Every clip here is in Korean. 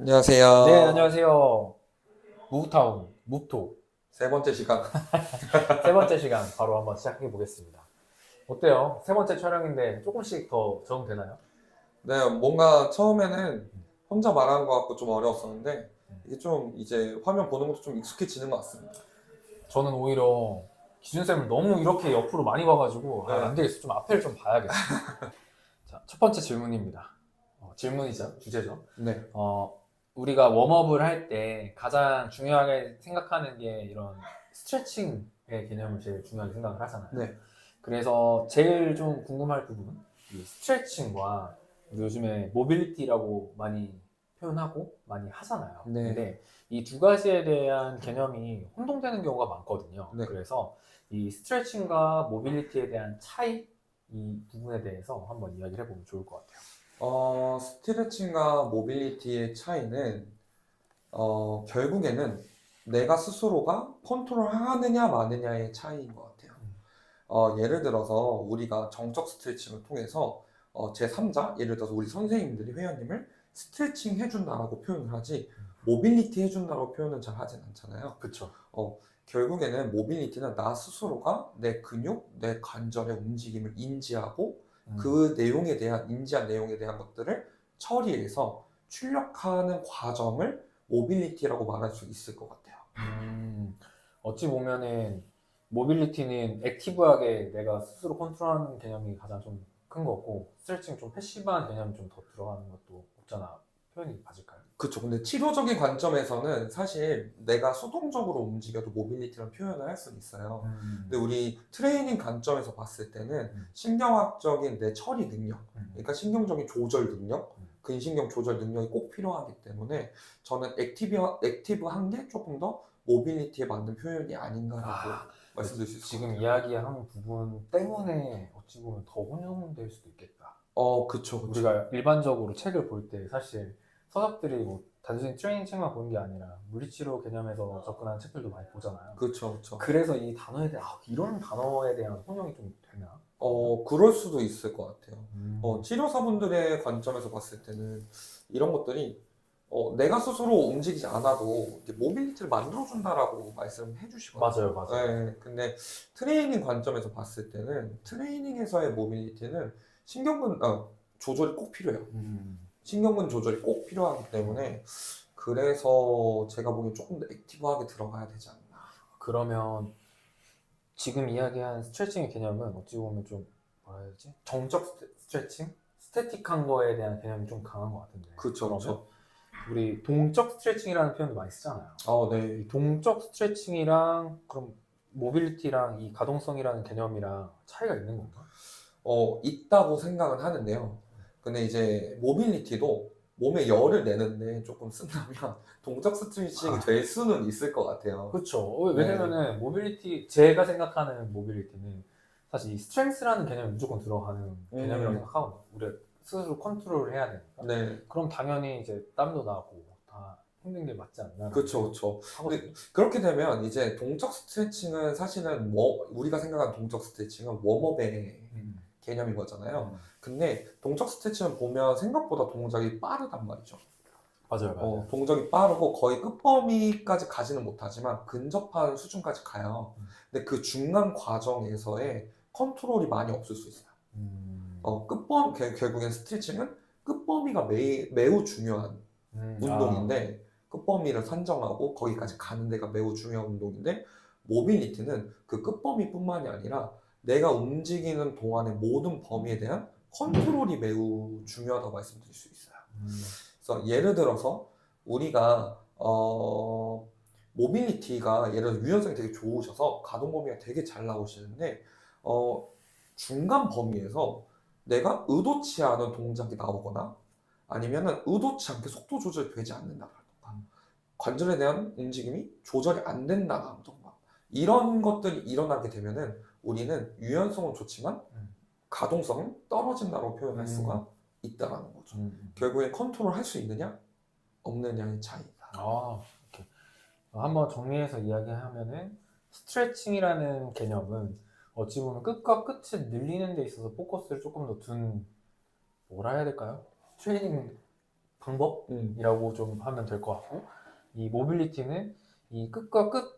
안녕하세요. 네, 안녕하세요. 무브타운, 무브토 세 번째 시간. 세 번째 시간 바로 한번 시작해 보겠습니다. 어때요? 세 번째 촬영인데 조금씩 더 적응되나요? 네, 뭔가 처음에는 혼자 말하는 것 같고 좀 어려웠었는데 이게 좀 이제 화면 보는 것도 좀 익숙해지는 것 같습니다. 저는 오히려 기준쌤을 너무 이렇게 옆으로 많이 봐가지고 아, 네. 안 되겠어. 좀 앞에를 좀 봐야겠어. 자, 첫 번째 질문입니다. 어, 질문이죠, 주제죠. 네. 어, 우리가 웜업을 할 때 가장 중요하게 생각하는 게 이런 스트레칭의 개념을 제일 중요하게 생각을 하잖아요. 네. 그래서 제일 좀 궁금할 부분, 이 스트레칭과 요즘에 모빌리티라고 많이 표현하고 많이 하잖아요. 네. 근데 이 두 가지에 대한 개념이 혼동되는 경우가 많거든요. 네. 그래서 이 스트레칭과 모빌리티에 대한 차이 이 부분에 대해서 한번 이야기를 해보면 좋을 것 같아요. 어, 스트레칭과 모빌리티의 차이는 어, 결국에는 내가 스스로가 컨트롤하느냐 마느냐의 차이인 것 같아요. 음. 어, 예를 들어서 우리가 정적 스트레칭을 통해서 어, 제3자, 예를 들어서 우리 선생님들이 회원님을 스트레칭 해준다라고 표현을 하지 모빌리티 해준다고 표현은 잘 하진 않잖아요. 그렇죠. 결국에는 모빌리티는 나 스스로가 내 근육, 내 관절의 움직임을 인지하고 음. 그 내용에 대한 인지한 내용에 대한 것들을 처리해서 출력하는 과정을 모빌리티라고 말할 수 있을 것 같아요. 음, 어찌 보면은 모빌리티는 액티브하게 내가 스스로 컨트롤하는 개념이 가장 좀 큰 거고 스트레칭 좀 패시브한 개념이 좀 더 들어가는 것도 없잖아 표현이 맞을까요? 그렇죠. 근데 치료적인 관점에서는 사실 내가 수동적으로 움직여도 모빌리티라는 표현을 할 수는 있어요. 근데 우리 트레이닝 관점에서 봤을 때는 음. 신경학적인 내 처리 능력, 음. 그러니까 신경적인 조절 능력, 음. 근신경 조절 능력이 꼭 필요하기 때문에 저는 액티브, 액티브한 게 조금 더 모빌리티에 맞는 표현이 아닌가라고 아, 말씀드릴 수것 지금. 이야기한 부분 때문에 어찌 보면 더 혼용될 수도 있겠다. 어, 그쵸, 그쵸. 우리가 일반적으로 책을 볼 때 사실 서적들이 뭐 단순히 트레이닝 책만 보는 게 아니라 물리치료 개념에서 접근하는 책들도 많이 보잖아요. 그쵸, 그쵸. 그래서 이 단어에 대한 아, 이런 단어에 대한 혼용이 좀 되나? 어, 그럴 수도 있을 것 같아요. 음. 어, 치료사분들의 관점에서 봤을 때는 이런 것들이 어, 내가 스스로 움직이지 않아도 모빌리티를 만들어준다라고 말씀해 주시거든요. 맞아요, 맞아요. 네, 근데 트레이닝 관점에서 봤을 때는 트레이닝에서의 모빌리티는 신경근 어, 조절이 꼭 필요해요. 음. 신경근 조절이 꼭 필요하기 때문에 그래서 제가 보기엔 조금 더 액티브하게 들어가야 되지 않나. 그러면 지금 이야기한 스트레칭의 개념은 어찌 보면 좀 뭐라 해야 되지? 정적 스트- 스트레칭? 스태틱한 거에 대한 개념이 좀 강한 것 같은데. 그러면 그쵸. 우리 동적 스트레칭이라는 표현도 많이 쓰잖아요. 아, 네. 이 동적 스트레칭이랑 그럼 모빌리티랑 이 가동성이라는 개념이랑 차이가 있는 건가? 어, 있다고 생각은 하는데요. 근데 이제 모빌리티도 몸에 열을 내는데 조금 쓴다면 동적 스트레칭이 아. 될 수는 있을 것 같아요. 그렇죠. 왜냐면은 모빌리티 제가 생각하는 모빌리티는 사실 이 스트렝스라는 개념이 무조건 들어가는 개념이라고 음. 생각하거든요. 우리가 스스로 컨트롤을 해야 되니까. 네, 그럼 당연히 이제 땀도 나고 다 힘든 게 맞지 않나? 그렇죠, 그렇죠. 그렇게 되면 이제 동적 스트레칭은 사실은 워, 우리가 생각하는 동적 스트레칭은 웜업의 음. 개념인 거잖아요. 음. 근데 동적 스트레칭을 보면 생각보다 동작이 빠르단 말이죠. 맞아요, 맞아요. 어, 동작이 빠르고 거의 끝범위까지 가지는 못하지만 근접한 수준까지 가요. 음. 근데 그 중간 과정에서의 컨트롤이 많이 없을 수 있어요. 음. 어, 끝범, 결- 결국엔 스트레칭은 끝범위가 매, 매우 중요한 음. 운동인데, 끝범위를 산정하고 거기까지 가는 데가 매우 중요한 운동인데, 모빌리티는 그 끝범위뿐만이 아니라 내가 움직이는 동안의 모든 범위에 대한 컨트롤이 매우 중요하다고 말씀드릴 수 있어요. 아, 음. 그래서 예를 들어서 우리가 어, 모빌리티가 예를 들어 유연성이 되게 좋으셔서 가동 범위가 되게 잘 나오시는데 어, 중간 범위에서 내가 의도치 않은 동작이 나오거나 아니면은 의도치 않게 속도 조절이 되지 않는다던가 관절에 대한 움직임이 조절이 안 된다던가 이런 것들이 일어나게 되면은 우리는 유연성은 좋지만 음. 가동성은 떨어진다고 표현할 음. 수가 있다라는 거죠. 음. 결국에 컨트롤 할 수 있느냐 없느냐의 차이다. 아, 이렇게 한번 정리해서 이야기하면은 스트레칭이라는 개념은 어찌 보면 끝과 끝을 늘리는 데 있어서 포커스를 조금 더 둔 뭐라 해야 될까요? 트레이닝 방법이라고 음. 좀 하면 될 것 같고 이 모빌리티는 이 끝과 끝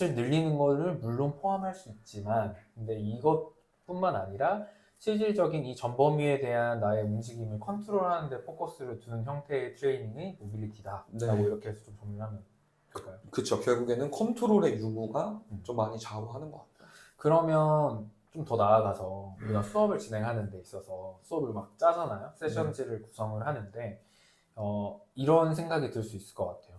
을 늘리는 거를 물론 포함할 수 있지만 근데 이것뿐만 아니라 실질적인 이 전범위에 대한 나의 움직임을 컨트롤하는 데 포커스를 두는 형태의 트레이닝이 모빌리티다 네. 라고 이렇게 해서 좀 정리를 하면 될까요? 그쵸. 결국에는 컨트롤의 유무가 음. 좀 많이 좌우하는 것 같아요. 그러면 좀 더 나아가서 우리가 수업을 진행하는 데 있어서 수업을 막 짜잖아요. 세션지를 구성을 하는데 어, 이런 생각이 들 수 있을 것 같아요.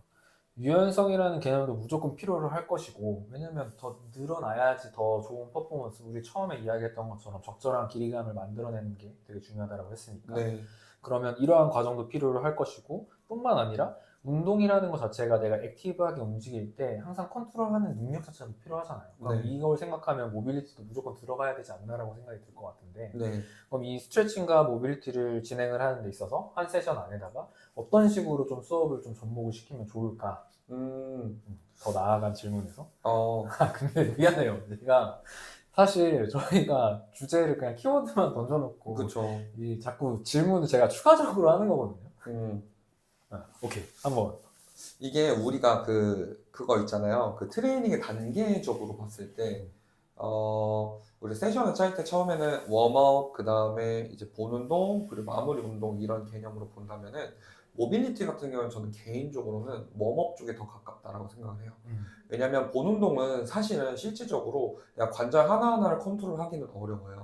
유연성이라는 개념도 무조건 필요로 할 것이고 왜냐면 더 늘어나야지 더 좋은 퍼포먼스 우리 처음에 이야기했던 것처럼 적절한 길이감을 만들어내는 게 되게 중요하다고 했으니까 네. 그러면 이러한 과정도 필요로 할 것이고 뿐만 아니라 운동이라는 것 자체가 내가 액티브하게 움직일 때 항상 컨트롤하는 능력 자체도 필요하잖아요. 그럼 네. 이걸 생각하면 모빌리티도 무조건 들어가야 되지 않나라고 생각이 들 것 같은데 네. 그럼 이 스트레칭과 모빌리티를 진행을 하는 데 있어서 한 세션 안에다가 어떤 식으로 좀 수업을 좀 접목을 시키면 좋을까? 음, 더 나아간 질문에서 어, 아 근데 미안해요. 제가 사실 저희가 주제를 그냥 키워드만 던져놓고 그쵸. 이 자꾸 질문을 제가 추가적으로 하는 거거든요. 음. 아, 오케이 한번 이게 우리가 그, 그거 있잖아요. 그 트레이닝의 단계적으로 봤을 때, 어, 우리 세션을 짤 때 처음에는 웜업, 그 다음에 이제 본 운동, 그리고 마무리 운동 이런 개념으로 본다면은, 모빌리티 같은 경우는 저는 개인적으로는 웜업 쪽에 더 가깝다라고 생각을 해요. 왜냐면 본 운동은 사실은 실질적으로 관절 하나하나를 컨트롤하기는 어려워요.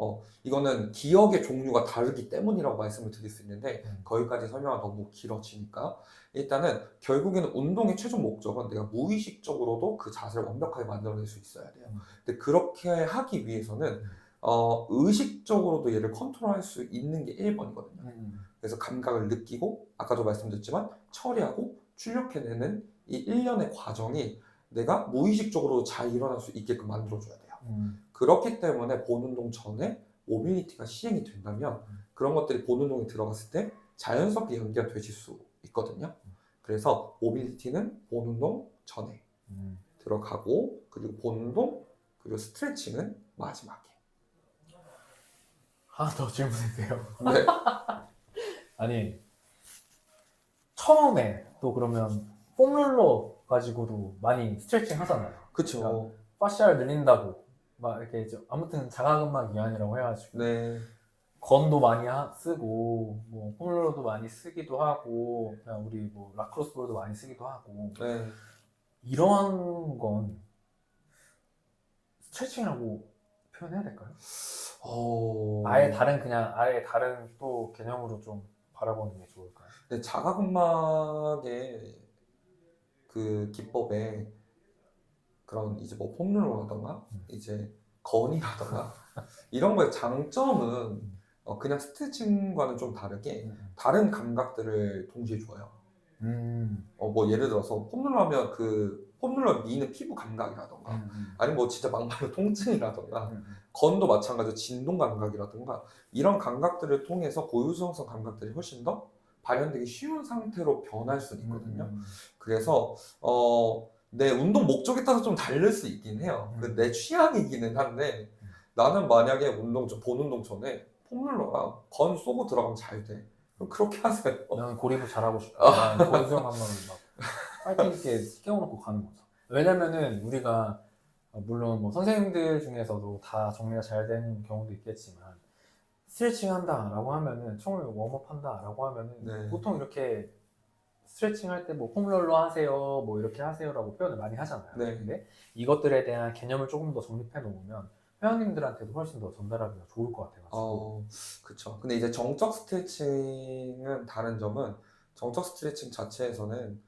어, 이거는 기억의 종류가 다르기 때문이라고 말씀을 드릴 수 있는데 음. 거기까지 설명은 너무 길어지니까 일단은 결국에는 운동의 최종 목적은 내가 무의식적으로도 그 자세를 완벽하게 만들어낼 수 있어야 돼요. 음. 근데 그렇게 하기 위해서는 음. 어, 의식적으로도 얘를 컨트롤할 수 있는 게 1번이거든요. 음. 그래서 감각을 느끼고 아까도 말씀드렸지만 처리하고 출력해내는 이 일련의 과정이 내가 무의식적으로 잘 일어날 수 있게끔 만들어줘야 돼요. 음. 그렇기 때문에 본 운동 전에 모빌리티가 시행이 된다면 그런 것들이 본 운동에 들어갔을 때 자연스럽게 연기가 되실 수 있거든요. 그래서 모빌리티는 본 운동 전에 음. 들어가고 그리고 본 운동 그리고 스트레칭은 마지막에. 하나 더 질문해도 돼요. 네. 아니 처음에 또 그러면 폼롤러 가지고도 많이 스트레칭 하잖아요. 그쵸. 파시아를 늘린다고 막 이렇게 좀 아무튼 자가근막 이완이라고 해가지고 네. 건도 많이 하- 쓰고 뭐 폼롤러도 많이 쓰기도 하고 그냥 우리 뭐 라크로스 볼도 많이 쓰기도 하고 네. 이러한 건 스트레칭이라고 표현해야 될까요? 어... 아예 다른 그냥 아예 다른 또 개념으로 좀 바라보는 게 좋을까요? 근데 자가근막의 그 기법에 그런 이제 뭐 폼롤러라던가 음. 이제 건이라던가 이런 거의 장점은 어, 그냥 스트레칭과는 좀 다르게 다른 감각들을 동시에 줘요. 음. 어, 뭐 예를 들어서 폼롤러 하면 그 폼롤러 미는 피부 감각이라던가 음. 아니면 뭐 진짜 막말로 통증이라던가 음. 건도 마찬가지로 진동 감각이라든가 이런 감각들을 통해서 고유수용성 감각들이 훨씬 더 발현되기 쉬운 상태로 변할 수 있거든요. 음. 그래서 어, 내 운동 목적에 따라서 좀 다를 수 있긴 해요. 음. 그내 취향이기는 한데 음. 나는 만약에 운동 전- 본 운동 전에 폼롤러랑 건 쏘고 들어가면 잘 돼. 그럼 그렇게 하세요. 나는 고립을 잘하고 싶다. 난 고유수영 한번 막 파이팅 있게 깨워놓고 가는 거죠. 왜냐면은 우리가 어, 물론 뭐 선생님들 중에서도 다 정리가 잘 되는 경우도 있겠지만 스트레칭 한다라고 하면은 총을 웜업 한다라고 하면은 네. 보통 이렇게 스트레칭 할 때 뭐 폼롤러 하세요 뭐 이렇게 하세요라고 표현을 많이 하잖아요. 네. 근데 이것들에 대한 개념을 조금 더 정립해 놓으면 회원님들한테도 훨씬 더 전달하기가 좋을 것 같아가지고 어, 그쵸. 근데 이제 정적 스트레칭은 다른 점은 정적 스트레칭 자체에서는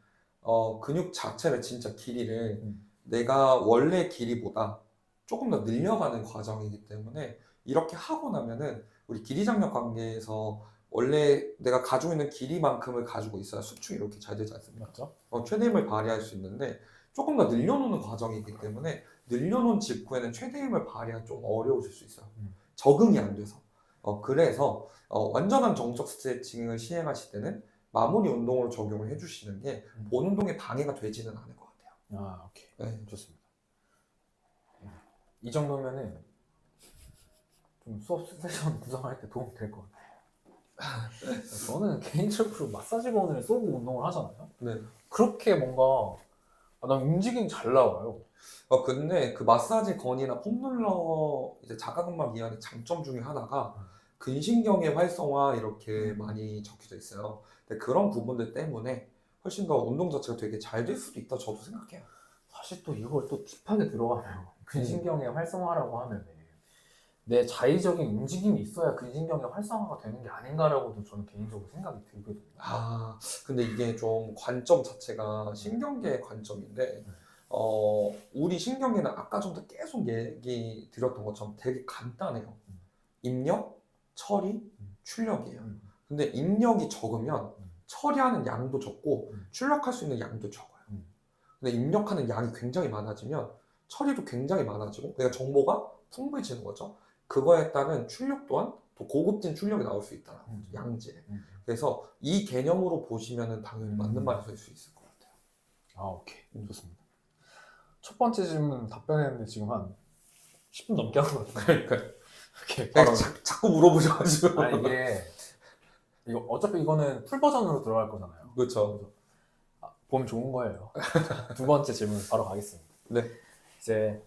어, 근육 자체를 진짜 길이를 음. 내가 원래 길이보다 조금 더 늘려가는 과정이기 때문에 이렇게 하고 나면은 우리 길이 장력 관계에서 원래 내가 가지고 있는 길이만큼을 가지고 있어야 수축이 이렇게 잘 되지 않습니까? 맞죠? 어, 최대 힘을 발휘할 수 있는데 조금 더 늘려놓는 과정이기 때문에 늘려놓은 직후에는 최대 힘을 발휘하기 좀 어려우실 수 있어요. 음. 적응이 안 돼서. 어, 그래서 어, 완전한 정적 스트레칭을 시행하실 때는 마무리 운동으로 적용을 해주시는 게 음. 본 운동에 방해가 되지는 않을 것 같아요. 아 오케이 네. 좋습니다. 이 정도면은 좀 수업 세션 구성할 때 도움이 될것 같아요. 저는 개인적으로 마사지 건을 쏘고 운동을 하잖아요. 네. 그렇게 뭔가 아, 난 움직임이 잘 나와요. 어, 근데 그 마사지 건이나 폼롤러 이제 자가근막 이완의 장점 중에 하나가 음. 근신경의 활성화 이렇게 음. 많이 적혀져 있어요. 근데 그런 부분들 때문에 훨씬 더 운동 자체가 되게 잘 될 수도 있다 저도 생각해요. 사실 또 이걸 또 딥하게 들어가면 근신경의 활성화라고 하면 내 자의적인 움직임이 있어야 근신경의 활성화가 되는 게 아닌가라고도 저는 개인적으로 생각이 들거든요. 아, 근데 이게 좀 관점 자체가 신경계의 관점인데, 어, 우리 신경계는 아까 전부터 계속 얘기 드렸던 것처럼 되게 간단해요. 음. 입력, 처리, 음. 출력이에요. 음. 근데 입력이 적으면 음. 처리하는 양도 적고 음. 출력할 수 있는 양도 적어요. 음. 근데 입력하는 양이 굉장히 많아지면 처리도 굉장히 많아지고 그러니까 정보가 풍부해지는 거죠. 그거에 따른 출력 또한 또 고급진 출력이 나올 수 거죠. 음. 양질의. 음. 그래서 이 개념으로 보시면은 당연히 맞는 음. 말이 될 수 있을 것 같아요. 아 오케이 음. 좋습니다. 첫 번째 질문 답변했는데 지금 한 10분 넘게 한 것 같아요. 그러니까 이렇게 바로 자, 자꾸 물어보셔가지고. 아 이게 이거 어차피 이거는 풀 버전으로 들어갈 거잖아요. 그렇죠. 아, 보면 좋은 거예요. 두 번째 질문 바로 가겠습니다. 네. 이제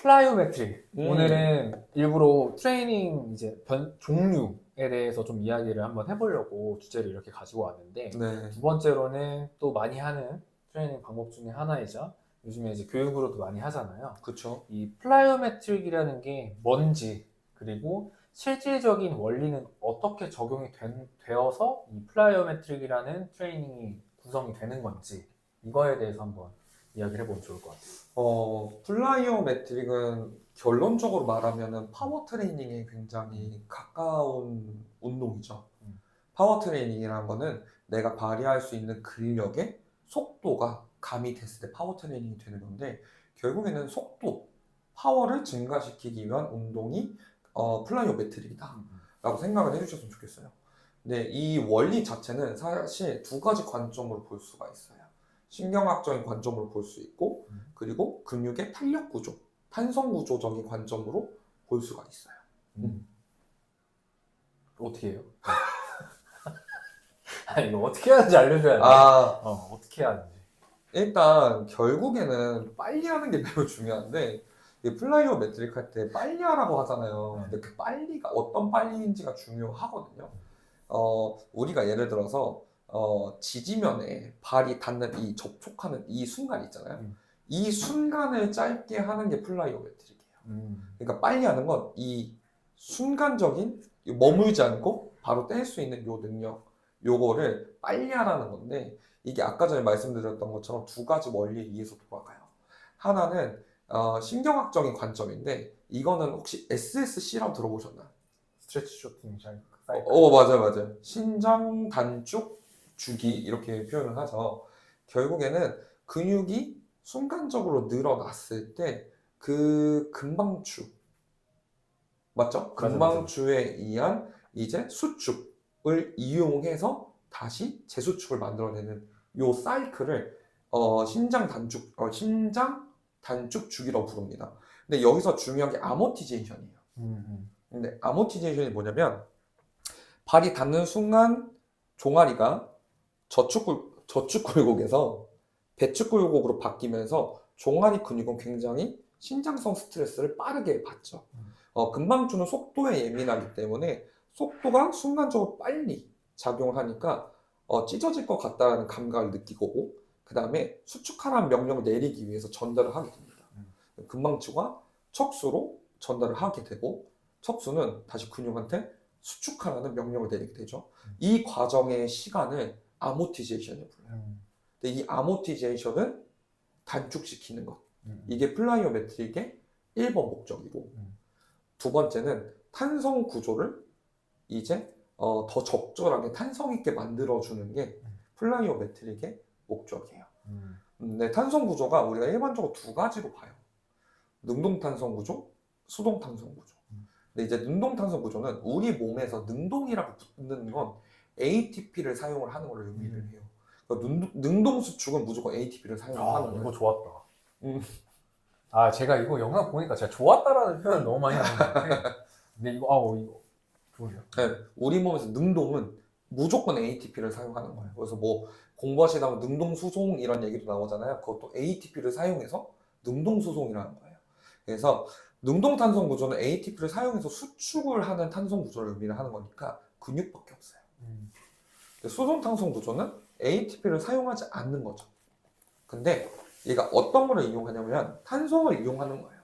플라이오메트리 음. 오늘은 일부러 트레이닝 이제 변, 종류에 대해서 좀 이야기를 한번 해보려고 주제를 이렇게 가지고 왔는데 네. 두 번째로는 또 많이 하는 트레이닝 방법 중에 하나이자 요즘에 이제 교육으로도 많이 하잖아요. 그렇죠. 이 플라이오메트릭이라는 게 뭔지 그리고 실질적인 원리는 어떻게 적용이 된, 되어서 이 플라이오메트릭이라는 트레이닝이 구성이 되는 건지 이거에 대해서 한번 이야기를 해보면 좋을 것 같아요. 어, 플라이어 매트릭은 결론적으로 말하면은 파워 트레이닝에 굉장히 가까운 운동이죠. 음. 파워 트레이닝이라는 거는 내가 발휘할 수 있는 근력의 속도가 가미됐을 때 파워 트레이닝이 되는 건데 결국에는 속도, 파워를 증가시키기 위한 운동이 어, 플라이어 매트릭이다. 라고 생각을 해주셨으면 좋겠어요. 근데 이 원리 자체는 사실 두 가지 관점으로 볼 수가 있어요. 신경학적인 관점으로 볼 수 있고, 음. 그리고 근육의 탄력 구조, 탄성 구조적인 관점으로 볼 수가 있어요. 음. 어떻게 해요? 아니 이거 어떻게 하는지 알려줘야 돼. 아, 어, 어떻게 해야 하는지. 일단 결국에는 빨리 하는 게 매우 중요한데, 이 플라이어 매트릭 할 때 빨리 하라고 하잖아요. 근데 그 빨리가 어떤 빨리인지가 중요하거든요. 어, 우리가 예를 들어서 어, 지지면에 발이 닿는 이 접촉하는 이 순간 있잖아요. 음. 이 순간을 짧게 하는 게 플라이어 매트릭이에요. 음. 그러니까 빨리 하는 건 이 순간적인 이 머물지 않고 바로 뗄 수 있는 요 능력, 요거를 빨리 하라는 건데 이게 아까 전에 말씀드렸던 것처럼 두 가지 원리에 의해서 돌아가요. 하나는 어, 신경학적인 관점인데 이거는 혹시 SSC라고 들어보셨나요? 스트레치 쇼팅 잘 어. 어, 맞아요, 맞아요. 신장 단축 주기 이렇게 표현을 하죠. 결국에는 근육이 순간적으로 늘어났을 때그 근방추 맞죠? 근방추에 의한 이제 수축을 이용해서 다시 재수축을 만들어내는 요 사이클을 어, 신장 단축 어, 신장 단축 주기라고 부릅니다. 근데 여기서 중요한 게 아모티제이션이에요. 근데 아모티제이션이 뭐냐면 발이 닿는 순간 종아리가 저축 저축 굴곡에서 배축 굴곡으로 바뀌면서 종아리 근육은 굉장히 신장성 스트레스를 빠르게 받죠. 음. 어, 금방 주는 속도에 예민하기 때문에 속도가 순간적으로 빨리 작용을 하니까 어, 찢어질 것 같다는 감각을 느끼고 그 다음에 수축하라는 명령을 내리기 위해서 전달을 하게 됩니다. 금방추가 척수로 전달을 하게 되고 척수는 다시 근육한테 수축하라는 명령을 내리게 되죠. 음. 이 과정의 시간을 아모티제이션이라고 불러요. 음. 근데 이 아모티제이션을 단축시키는 것. 음. 이게 플라이어 매트릭의 1번 목적이고 음. 두 번째는 탄성 구조를 이제 어, 더 적절하게 탄성 있게 만들어주는 게 플라이어 매트릭의 목적이에요. 네, 탄성 구조가 우리가 일반적으로 두 가지로 봐요. 능동 탄성 구조, 수동 탄성 구조. 음. 근데 이제 능동 탄성 구조는 우리 몸에서 능동이라고 붙는 건 ATP를 사용을 하는 걸로 의미를 음. 해요. 그러니까 능동, 능동 수축은 무조건 ATP를 아, 사용하는 이거 거예요. 좋았다. 음. 아, 제가 이거 영상 보니까 제가 좋았다라는 표현을 너무 많이 하는 것 같아. 근데 이거, 아, 어, 이거 뭐예요? 네, 우리 몸에서 능동은 무조건 ATP를 사용하는 거예요. 그래서 뭐 공부하시다 보면 능동 수송 이런 얘기도 나오잖아요. 그것도 ATP를 사용해서 능동 수송이라는 거예요. 그래서 능동 탄성 구조는 ATP를 사용해서 수축을 하는 탄성 구조를 의미를 하는 거니까 근육밖에 없어요. 탄성 구조는 ATP를 사용하지 않는 거죠. 근데 얘가 어떤 거를 이용하냐면 탄성을 이용하는 거예요.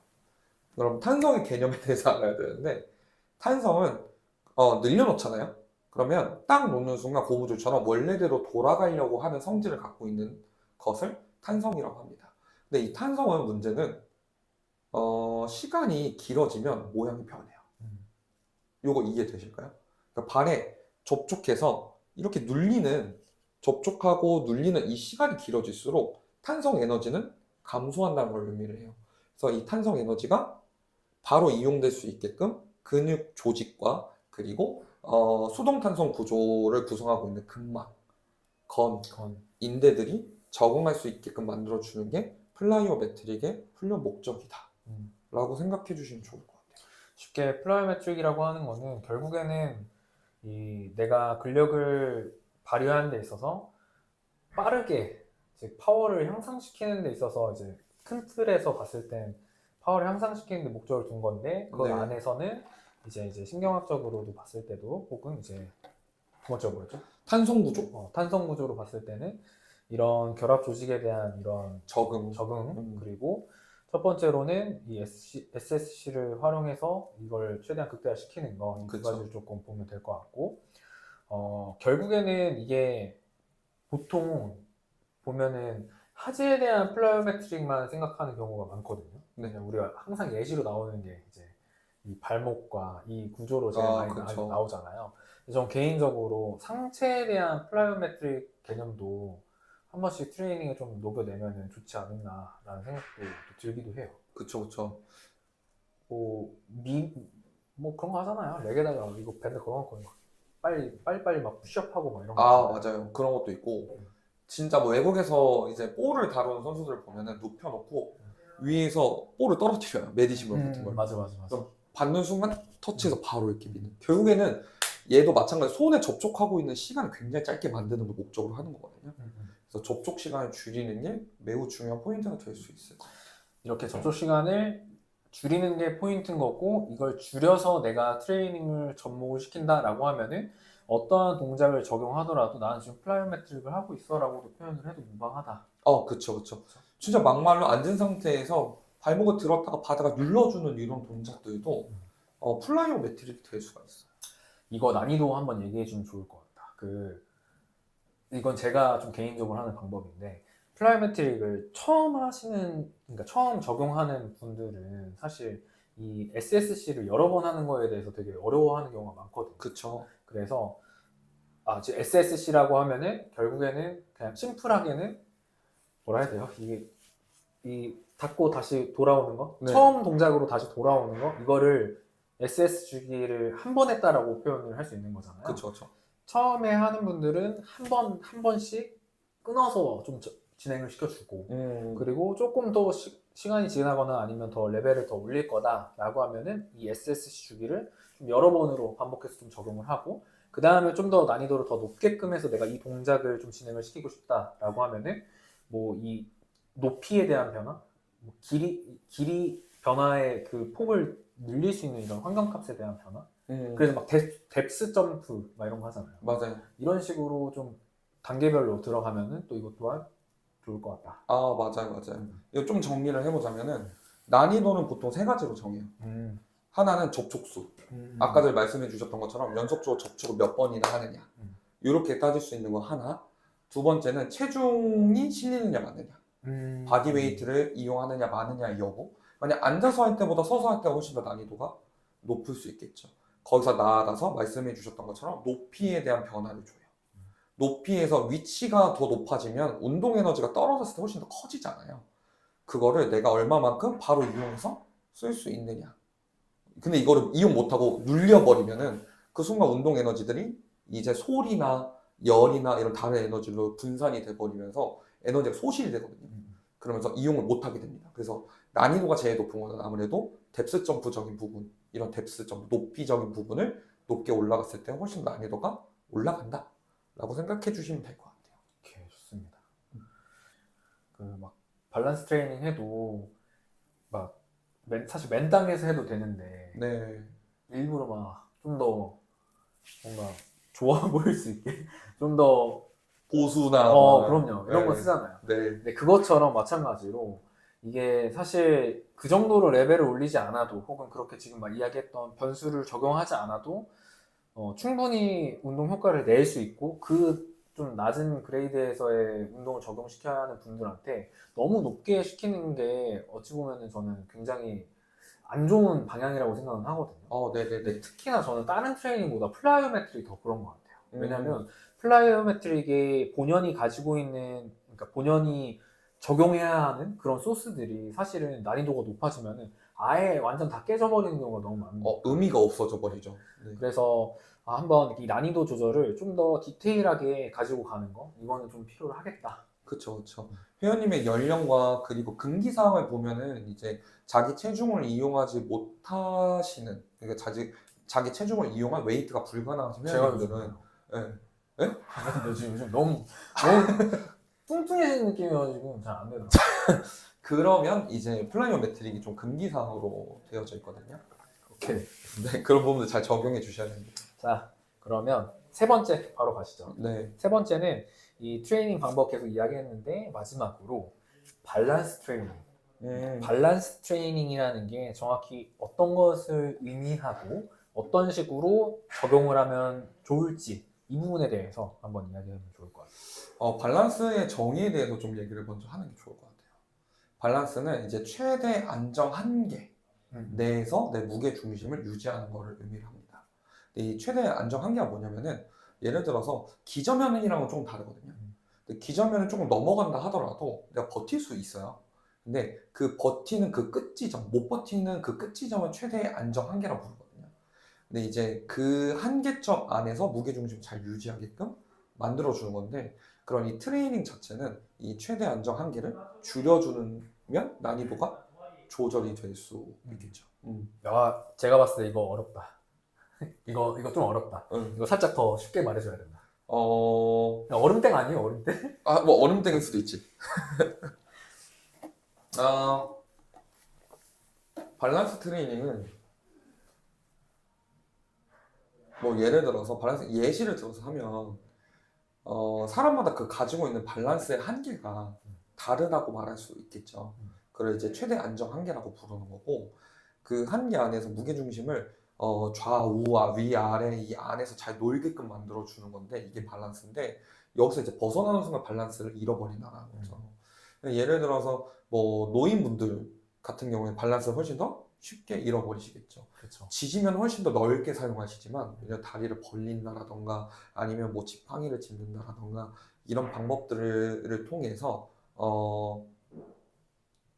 그럼 탄성의 개념에 대해서 알아야 되는데 탄성은 어, 늘려놓잖아요. 그러면 딱 놓는 순간 고무줄처럼 원래대로 돌아가려고 하는 성질을 갖고 있는 것을 탄성이라고 합니다. 근데 이 탄성은 문제는 어, 시간이 길어지면 모양이 변해요. 음. 요거 이해되실까요? 그러니까 발에 접촉해서 이렇게 눌리는 접촉하고 눌리는 이 시간이 길어질수록 탄성 에너지는 감소한다는 걸 의미를 해요. 그래서 이 탄성 에너지가 바로 이용될 수 있게끔 근육 조직과 그리고 어, 수동 탄성 구조를 구성하고 있는 근막, 건, 건. 인대들이 적응할 수 있게끔 만들어 주는 게 플라이오메트릭의 훈련 목적이다. 음. 라고 생각해 주시면 좋을 것 같아요. 쉽게 플라이오메트릭이라고 하는 거는 결국에는 이 내가 근력을 발휘하는 데 있어서 빠르게 즉 파워를 향상시키는 데 있어서 이제 큰 틀에서 봤을 땐 파워를 향상시키는 데 목적을 둔 건데 그 네. 안에서는 이제 이제 신경학적으로도 봤을 때도 혹은 이제 두 번째 뭐였죠? 탄성 구조, 어, 탄성 구조로 봤을 때는 이런 결합 조직에 대한 이런 적응, 적응 음. 그리고 첫 번째로는 이 SSC, 를 활용해서 이걸 최대한 극대화시키는 거 이두 그쵸. 가지를 조금 보면 될 것 같고 어, 결국에는 이게 보통 보면은 하지에 대한 플라이오메트릭만 생각하는 경우가 많거든요. 네. 우리가 항상 예시로 나오는 게 이제 이 발목과 이 구조로 제일 아, 많이 그쵸. 나, 나오잖아요. 전 개인적으로 상체에 대한 플라이오메트릭 개념도 한 번씩 트레이닝에 좀 녹여내면 좋지 않을까라는 생각도 또 들기도 해요. 그쵸 그쵸. 뭐, 미, 뭐 그런 거 하잖아요. 렉에다가 이거 밴드 걸어놓고 막 빨리, 빨리빨리 막 푸시업하고 막 이런 거. 아. 맞아요. 그런 것도 있고 진짜 뭐 외국에서 이제 볼을 다루는 선수들 보면은 눕혀놓고 위에서 볼을 떨어뜨려요. 메디시물 같은 걸. 음, 맞아, 맞아, 맞아. 그럼 받는 순간 터치해서 바로 이렇게 미는. 결국에는 얘도 마찬가지 손에 접촉하고 있는 시간을 굉장히 짧게 만드는 걸 목적으로 하는 거거든요. 음, 음. 그래서 접촉 시간을 줄이는 게 매우 중요한 포인트가 될 수 있어요. 이렇게 접촉 시간을 줄이는 게 포인트인 거고 이걸 줄여서 내가 트레이닝을 접목을 시킨다라고 하면은 어떠한 동작을 적용하더라도 나는 지금 플라이오메트릭을 하고 있어라고도 표현을 해도 무방하다. 어, 그쵸, 그쵸. 진짜 막말로 앉은 상태에서 발목을 들었다가 바다가 눌러주는 이런 동작들도 어, 플라이오메트릭이 될 수가 있어 요. 이거 난이도 한번 얘기해 주면 좋을 것 같다. 그 이건 제가 좀 개인적으로 하는 방법인데 플라이오메트릭을 처음 하시는 그러니까 처음 적용하는 분들은 사실 이 SSC를 여러 번 하는 거에 대해서 되게 어려워하는 경우가 많거든요. 그쵸. 그래서 아, SSC라고 하면은 결국에는 그냥 심플하게는 뭐라 해야 돼요? 이게 이 닫고 다시 돌아오는 거, 네. 처음 동작으로 다시 돌아오는 거, 이거를 SS 주기를 한 번 했다라고 표현을 할 수 있는 거잖아요. 그쵸. 처음에 하는 분들은 한 번 한 번씩 끊어서 좀 저- 진행을 시켜주고 음, 그리고 조금 더 시, 시간이 지나거나 아니면 더 레벨을 더 올릴 거다라고 하면은 이 SSC 주기를 좀 여러 번으로 반복해서 좀 적용을 하고 그 다음에 좀 더 난이도를 더 높게끔 해서 내가 이 동작을 좀 진행을 시키고 싶다라고 하면은 뭐 이 높이에 대한 변화, 뭐 길이 길이 변화의 그 폭을 늘릴 수 있는 이런 환경값에 대한 변화. 음, 그래서 막 뎁, 뎁스 점프 막 이런 거 하잖아요. 맞아요. 이런 식으로 좀 단계별로 들어가면은 또 이것 또한 좋을 것 같다. 아, 맞아요, 맞아요. 음. 이거 좀 정리를 해보자면은 난이도는 보통 세 가지로 정해요. 음. 하나는 접촉수. 아까 전에 말씀해 주셨던 것처럼 연속적으로 접촉을 몇 번이나 하느냐. 음. 이렇게 따질 수 있는 거 하나. 두 번째는 체중이 실리느냐 마느냐. 음. 바디 웨이트를 이용하느냐 마느냐 여부. 만약 앉아서 할 때보다 서서 할 때가 훨씬 더 난이도가 높을 수 있겠죠. 거기서 나아가서 말씀해 주셨던 것처럼 높이에 대한 변화를 줘요. 높이에서 위치가 더 높아지면 운동 에너지가 떨어졌을 때 훨씬 더 커지잖아요. 그거를 내가 얼마만큼 바로 이용해서 쓸 수 있느냐. 근데 이거를 이용 못하고 눌려버리면은 그 순간 운동 에너지들이 이제 소리나 열이나 이런 다른 에너지로 분산이 돼버리면서 에너지가 소실이 되거든요. 음. 그러면서 이용을 못하게 됩니다. 그래서 난이도가 제일 높은 거는 아무래도 뎁스 점프적인 부분, 이런 뎁스 점프, 높이적인 부분을 높게 올라갔을 때 훨씬 난이도가 올라간다 라고 생각해 주시면 될 것 같아요. 오케이 좋습니다. 그 막 밸런스 트레이닝 해도 막 맨, 사실 맨땅에서 해도 되는데 네. 일부러 막 좀 더 뭔가 좋아 보일 수 있게 좀더 보수나 어, 뭐, 그럼요 이런 거 네. 쓰잖아요. 네. 근데 그것처럼 마찬가지로 이게 사실 그 정도로 레벨을 올리지 않아도 혹은 그렇게 지금 막 이야기했던 변수를 적용하지 않아도 어, 충분히 운동 효과를 낼 수 있고 그 좀 낮은 그레이드에서의 운동을 적용시켜야 하는 분들한테 너무 높게 시키는 게 어찌 보면은 저는 굉장히 안 좋은 방향이라고 생각은 하거든요. 어, 네네네. 근데 특히나 저는 다른 트레이닝보다 플라이오메트리 더 그런 것 같아요. 음. 왜냐하면 플라이오메트릭이 본연이 가지고 있는 그러니까 본연이 적용해야 하는 그런 소스들이 사실은 난이도가 높아지면은 아예 완전 다 깨져버리는 경우가 너무 많아요. 어, 의미가 없어져 버리죠. 네. 그래서 아, 한번 이 난이도 조절을 좀 더 디테일하게 가지고 가는 거 이거는 좀 필요하겠다. 그쵸, 그쵸. 회원님의 연령과 그리고 금기 사항을 보면은 이제 자기 체중을 이용하지 못하시는, 그러니까 자기, 자기 체중을 이용한 웨이트가 불가능하신 회원님들은, 예. 근데 지금 요즘 너무 너무 뚱뚱해진 느낌이어가지고 잘 안 되더라고. 그러면 이제 플라이오메트릭이 좀 금기 사항으로 되어져 있거든요. 오케이. 네, 그런 부분들 잘 적용해 주셔야 됩니다. 자 그러면 세 번째 바로 가시죠. 네. 세 번째는 이 트레이닝 방법 계속 이야기했는데 마지막으로 밸런스 트레이닝. 음, 밸런스 트레이닝이라는 게 정확히 어떤 것을 의미하고 어떤 식으로 적용을 하면 좋을지 이 부분에 대해서 한번 이야기하면 좋을 것 같아요. 어, 밸런스의 정의에 대해서 좀 얘기를 먼저 하는 게 좋을 것 같아요. 밸런스는 이제 최대 안정 한계 내에서 내 무게 중심을 유지하는 것을 의미를 합니다. 근데 이 최대 안정 한계가 뭐냐면은 예를 들어서 기저면이랑은 조금 다르거든요. 근데 기저면을 조금 넘어간다 하더라도 내가 버틸 수 있어요. 근데 그 버티는 그 끝지점, 못 버티는 그 끝지점은 최대의 안정 한계라고 부르거든요. 근데 이제 그 한계점 안에서 무게 중심 잘 유지하게끔 만들어 주는 건데 그런 이 트레이닝 자체는 이 최대 안정 한계를 줄여주면 난이도가 조절이 될 수 있겠죠. 음. 야, 제가 봤을 때 이거 어렵다. 이거 이거 좀 어렵다. 음. 이거 살짝 더 쉽게 말해줘야 된다. 어, 야, 얼음땡 아니에요, 얼음땡? 아, 뭐 얼음땡일 수도 있지. 아, 밸런스 트레이닝은 뭐 예를 들어서 밸런스 예시를 들어서 하면 어, 사람마다 그 가지고 있는 밸런스의 한계가 다르다고 말할 수 있겠죠. 그걸 이제 최대 안정 한계라고 부르는 거고 그 한계 안에서 무게 중심을 어, 좌우와 위아래 이 안에서 잘 놀게끔 만들어 주는 건데 이게 밸런스인데 여기서 이제 벗어나는 순간 밸런스를 잃어버린다는 거죠. 예를 들어서 뭐 노인분들 같은 경우에 밸런스를 훨씬 더 쉽게 잃어버리시겠죠. 그렇죠. 지지면 훨씬 더 넓게 사용하시지만 그냥 다리를 벌린다라던가 아니면 뭐 지팡이를 짚는다라던가 이런 방법들을 통해서 어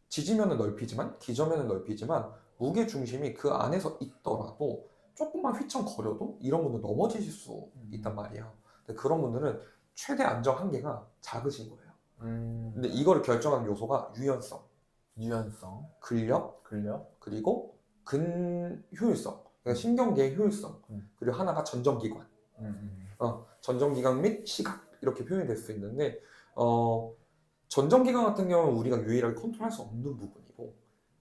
지지면은 넓히지만 기저면은 넓히지만 무게 중심이 그 안에서 있더라도 조금만 휘청거려도 이런 분들 넘어지실 수 있단 말이에요. 근데 그런 분들은 최대 안정 한계가 작으신 거예요. 음, 근데 이거를 결정하는 요소가 유연성, 유연성, 근력, 근력, 그리고 근효율성, 그러니까 신경계의 효율성, 음. 그리고 하나가 전정기관, 음, 음. 어, 전정기관 및 시각 이렇게 표현이 될수 있는데 어, 전정기관 같은 경우는 우리가 유일하게 컨트롤할 수 없는 부분이고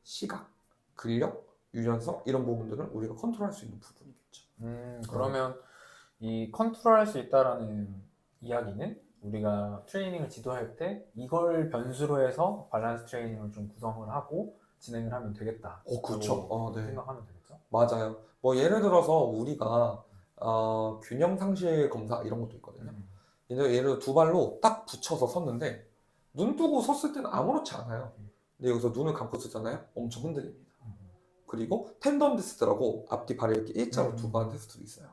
시각, 근력, 유연성 이런 부분들은 우리가 컨트롤할 수 있는 부분이겠죠. 음, 그러면 이 컨트롤할 수 있다라는 이야기는 우리가 트레이닝을 지도할 때 이걸 변수로 해서 밸런스 트레이닝을 좀 구성을 하고 진행을 하면 되겠다. 어, 그렇죠. 어, 네. 생각하면 되겠죠. 맞아요. 뭐 예를 들어서 우리가 어, 균형 상실 검사 이런 것도 있거든요. 음, 예를 들어 두 발로 딱 붙여서 섰는데 눈 뜨고 섰을 때는 아무렇지 않아요. 근데 여기서 눈을 감고 쓰잖아요. 엄청 흔들립니다. 음. 그리고 텐덤 테스트라고 앞뒤 발을 이렇게 일자로 음. 하는 테스트도 있어요.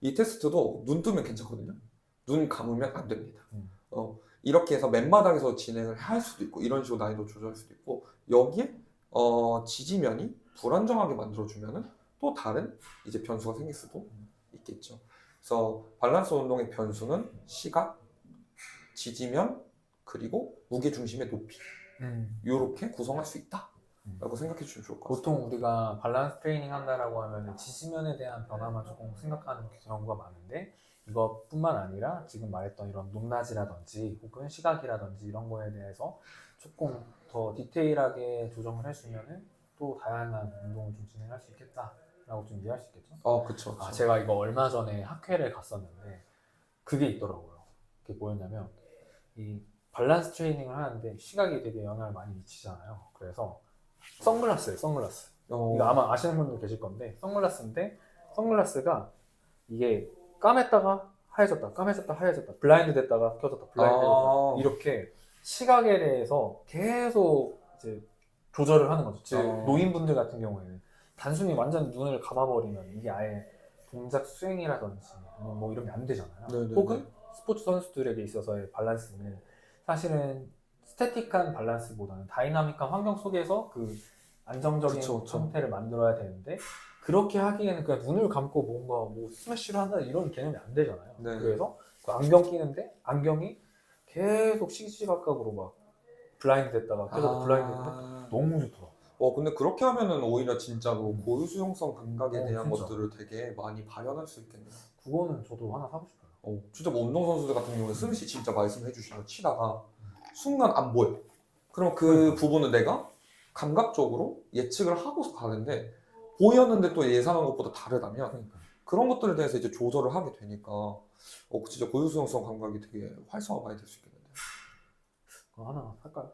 이 테스트도 눈 뜨면 괜찮거든요. 눈 감으면 안 됩니다. 음. 어, 이렇게 해서 맨바닥에서 진행을 할 수도 있고 이런 식으로 난이도 조절할 수도 있고 여기에 어, 지지면이 불안정하게 만들어주면은 또 다른 이제 변수가 생길 수도 있겠죠. 그래서 밸런스 운동의 변수는 시각, 지지면 그리고 무게 중심의 높이 음, 이렇게 구성할 수 있다. 라고 생각해 주시면 좋을 것 같습니다. 보통 우리가 밸런스 트레이닝 한다라고 하면 지지면에 대한 변화만 조금 생각하는 경우가 많은데 이것뿐만 아니라 지금 말했던 이런 높낮이라든지 혹은 시각이라든지 이런 거에 대해서 조금 더 디테일하게 조정을 해주면은 또 다양한 운동을 좀 진행할 수 있겠다라고 좀 이해할 수 있겠죠. 어, 그쵸. 아, 그쵸. 제가 이거 얼마 전에 학회를 갔었는데 그게 있더라고요. 그게 뭐였냐면 이 밸런스 트레이닝을 하는데 시각이 되게 영향을 많이 미치잖아요. 그래서 선글라스예요, 선글라스. 어, 이거 아마 아시는 분들 계실 건데 선글라스인데 선글라스가 이게 까맸다가 하얘졌다, 까매졌다, 하얘졌다, 블라인드 됐다가 켜졌다, 블라인드 됐다 아. 이렇게 시각에 대해서 계속 이제 조절을 하는 거죠. 즉 어. 노인분들 같은 경우에는 단순히 완전 눈을 감아버리면 이게 아예 동작 수행이라든지 뭐게안 되잖아요. 네네네. 혹은 스포츠 선수들에게 있어서의 밸런스는 사실은 스태틱한 밸런스보다는 다이나믹한 환경 속에서 그 안정적인 그쵸, 그쵸. 상태를 만들어야 되는데 그렇게 하기에는 그냥 눈을 감고 뭔가 뭐 스매시를 한다 이런 개념이 안 되잖아요. 네. 그래서 그 안경 끼는데 안경이 계속 시시각각으로 막 블라인드 됐다가 계속 블라인드 됐다가 아. 너무 좋더라. 어, 근데 그렇게 하면은 오히려 진짜로 고유 수용성 감각에 어, 대한 진짜. 것들을 되게 많이 발현할 수 있겠네요. 그거는 저도 하나 사고 싶어요. 어, 진짜 뭐 운동 선수들 같은 경우는 승씨 진짜 말씀해 거 치다가 순간 안 보여. 그럼 그 그러니까. 부분은 내가 감각적으로 예측을 하고서 가는데 보였는데 또 예상한 것보다 다르다면 그러니까. 그런 것들에 대해서 이제 조절을 하게 되니까 어, 진짜 고유수용성 감각이 되게 활성화 많이 될수 있겠는데. 그거 하나 살까요?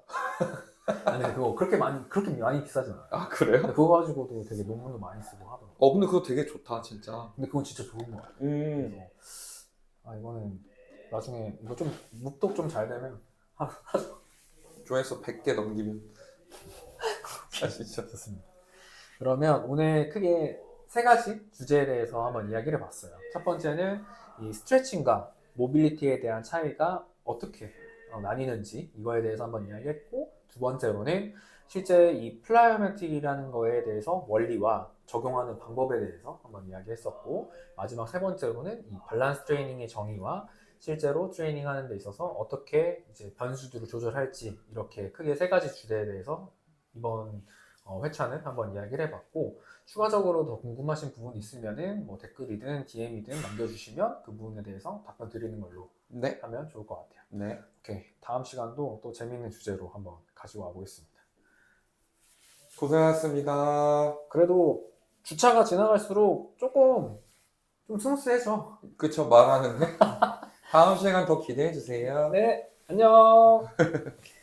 아니 그거 그렇게 많이 그렇게 많이 비싸진 않아요. 아 그래요? 그거 가지고도 되게 논문도 많이 쓰고 하더라고. 어 근데 그거 되게 좋다 진짜. 근데 그건 진짜 좋은 거 같아요. 음. 그래서 아 이거는 나중에 이거 좀 묵독 좀 잘 되면 조회수 100개 넘기면. 아 진짜. 좋습니다. 그러면 오늘 크게 세 가지 주제에 대해서 한번 이야기를 봤어요. 첫 번째는 이 스트레칭과 모빌리티에 대한 차이가 어떻게 어, 나뉘는지 이거에 대해서 한번 이야기했고 두 번째로는 실제 이 플라이오메틱이라는 거에 대해서 원리와 적용하는 방법에 대해서 한번 이야기했었고 마지막 세 번째로는 이 밸런스 트레이닝의 정의와 실제로 트레이닝 하는 데 있어서 어떻게 이제 변수들을 조절할지 이렇게 크게 세 가지 주제에 대해서 이번 어, 회차는 한번 이야기를 해봤고 추가적으로 더 궁금하신 부분 있으면은 뭐 댓글이든 DM이든 남겨주시면 그 부분에 대해서 답변 드리는 걸로 네. 하면 좋을 것 같아요. 네. 오케이 다음 시간도 또 재밌는 주제로 한번 가지고 와보겠습니다. 고생하셨습니다. 그래도 주차가 지나갈수록 조금 좀 스무스해져. 그쵸 말하는데 다음 시간 더 기대해 주세요. 네 안녕.